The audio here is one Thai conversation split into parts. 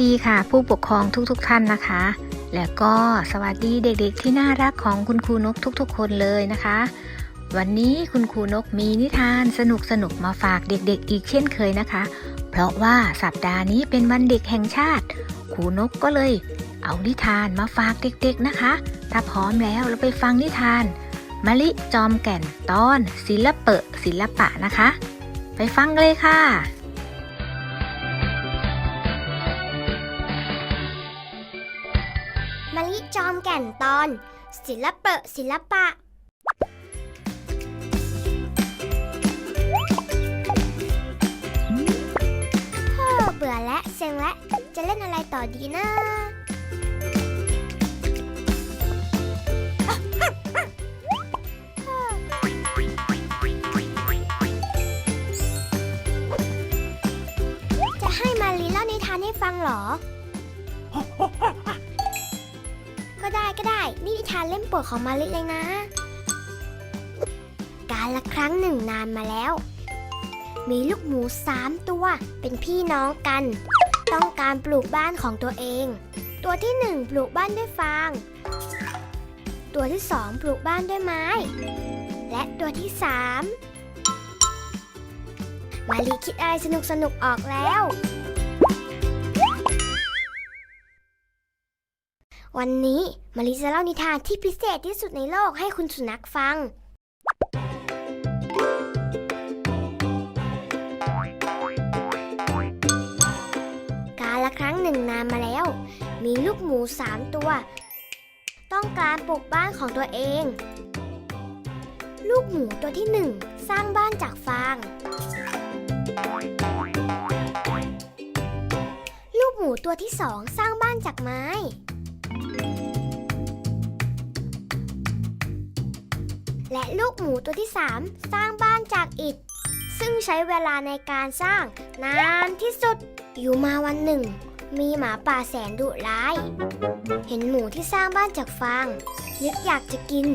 ดีค่ะ ผู้ปกครองทุกๆทท่านนะคะ แล้วก็สวัสดีเด็กๆที่น่ารักของคุณครูนกทุกๆ คนเลยนะคะ วันนี้คุณครูนกมีนิทานสนุกๆมาฝากเด็กๆ อีกเช่นเคยนะคะ เพราะว่าสัปดาห์นี้เป็นวันเด็กแห่งชาติครูนกก็เลย เอานิทานมาฝากเด็กๆนะคะ ถ้าพร้อมแล้วเราไปฟังนิทานมะลิจอมแก่นตอนศิลปเปะศิลปะนะคะ ไปฟังเลยค่ะ แก่นตอน ศิลปะศิลปะเฮ้อเบื่อและเซ็งและ จะเล่นอะไรต่อดีนะจะให้มาลีเล่านิทานให้ฟังหรอ ก็ได้ก็ได้ นี่นิทานเล่มโปรดของมาลิเลยนะ การละครั้งหนึ่งนานมาแล้ว มีลูกหมูสามตัวเป็นพี่น้องกัน ต้องการปลูกบ้านของตัวเอง ตัวที่หนึ่งปลูกบ้านด้วยฟาง ตัวที่สองปลูกบ้านด้วยไม้ และตัวที่สามมาลีคิดอะไรสนุกสนุกออกแล้ว วันนี้มาริจะเล่านิทานที่พิเศษที่สุดในโลกให้คุณสุนัขฟัง กาละครั้งหนึ่งนานมาแล้ว มีลูกหมูสามตัว ต้องการปลูกบ้านของตัวเอง ลูกหมูตัวที่หนึ่งสร้างบ้านจากฟาง ลูกหมูตัวที่สองสร้างบ้านจากไม้ และลูกหมูตัวที่ 3 สร้างบ้านจากอิฐ ซึ่งใช้เวลาในการสร้างนานที่สุด อยู่มาวันหนึ่ง มีหมาป่าแสนดุร้าย เห็นหมูที่สร้างบ้านจากฟาง นึกอยากจะกิน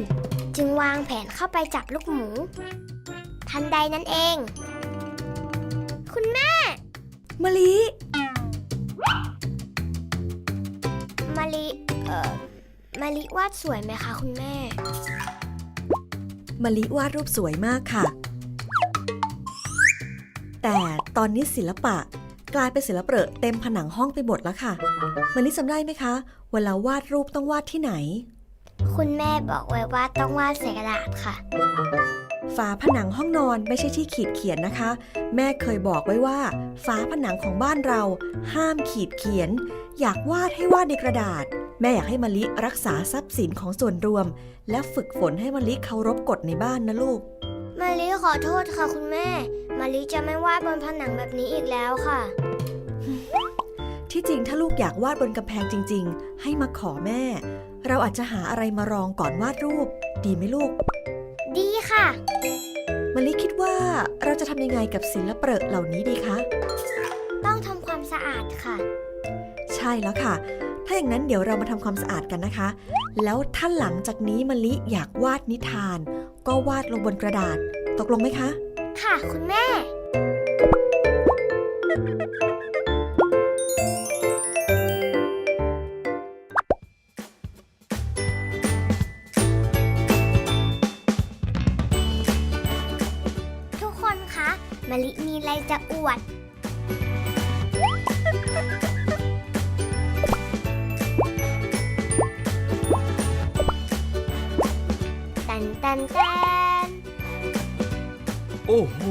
จึงวางแผนเข้าไปจับลูกหมู ทันใดนั้นเอง คุณแม่มะลิมาลิ เอ่อมาลิวาดสวยไหมคะคุณแม่ มะลิวาดรูปสวยมากค่ะ แต่ตอนนี้ศิลปะกลายเป็นศิลปะเต็มผนังห้องไปหมดแล้วค่ะมะลิจำได้ไหมคะ เวลาวาดรูปต้องวาดที่ไหน คุณแม่บอกไว้ว่าต้องวาดใส่กระดาษค่ะ ฝาผนังห้องนอนไม่ใช่ที่ขีดเขียนนะคะ แม่เคยบอกไว้ว่า ฝาผนังของบ้านเราห้ามขีดเขียน อยากวาดให้วาดในกระดาษ แม่อยากให้มะลิรักษาทรัพย์สินของส่วนรวม และฝึกฝนให้มะลิเคารพกฎในบ้านนะลูกมาลิขอโทษค่ะคุณแม่มาลิจะไม่วาดบนผนังแบบนี้อีกแล้วค่ะ ที่จริงถ้าลูกอยากวาดบนกำแพงจริง ๆ ให้มาขอแม่ เราอาจจะหาอะไรมารองก่อนวาดรูป ดีไหมลูก ดีค่ะ มะลิคิดว่าเราจะทำยังไงกับศิลปะเหล่านี้ดีคะ ต้องทำความสะอาดค่ะ ใช่แล้วค่ะ ถ้าอย่างนั้นเดี๋ยวเรามาทำความสะอาดกันนะคะ แล้วถ้าหลังจากนี้มะลิอยากวาดนิทาน ก็วาดลงบนกระดาษ ตกลงไหมคะ ค่ะคุณแม่ มะลิมีอะไรจะอวด ตันตันตันโอ้โห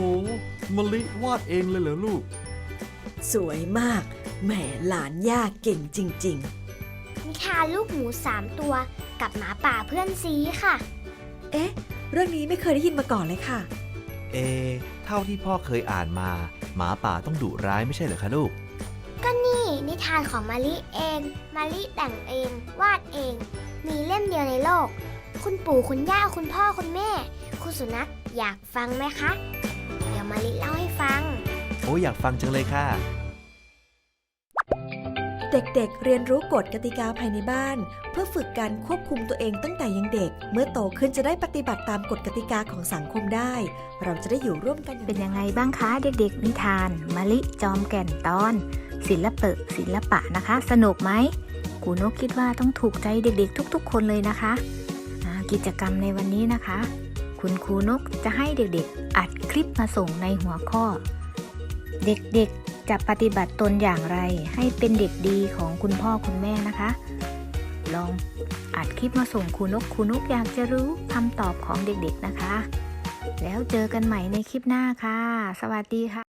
มะลิวาดเองเลยเหรอลูก สวยมาก แหมหลานย่าเก่งจริง นิทานลูกหมูสามตัวกับหมาป่าเพื่อนซีค่ะ ๆ เอ๊ะ เรื่องนี้ไม่เคยได้ยินมาก่อนเลยค่ะ เอ เท่าที่พ่อเคยอ่านมา หมาป่าต้องดุร้ายไม่ใช่เหรอคะลูก ก็นี่นิทานของมาลิเอง มาลิแต่งเอง วาดเอง มีเล่มเดียวในโลก คุณปู่คุณย่าคุณพ่อคุณแม่ คุณสุนัขอยากฟังไหมคะ เดี๋ยวมาลิเล่าให้ฟัง โอ้ยอยากฟังจังเลยค่ะ เด็กๆ เรียนรู้กฎกติกาภายในบ้าน เพื่อฝึกการควบคุมตัวเองตั้งแต่ยังเด็ก เมื่อโตขึ้นจะได้ปฏิบัติตามกฎกติกาของสังคมได้ เราจะได้อยู่ร่วมกันเป็นยังไงบ้างคะเด็กๆ นิทานมะลิจอมแก่นตอน ศิลปะศิลปะนะคะ สนุกไหมครูนกคิดว่าต้องถูกใจเด็กๆ ทุก ๆ คนเลยนะคะกิจกรรมในวันนี้นะคะ คุณครูนกจะให้เด็กๆ อัดคลิปมาส่งในหัวข้อ เด็กๆ จะปฏิบัติตนอย่างไรให้เป็นเด็กดีของคุณพ่อคุณแม่นะคะ ลองอัดคลิปมาส่งครูนกครูนกอยากจะรู้คำตอบของเด็กๆนะคะ แล้วเจอกันใหม่ในคลิปหน้าค่ะ สวัสดีค่ะ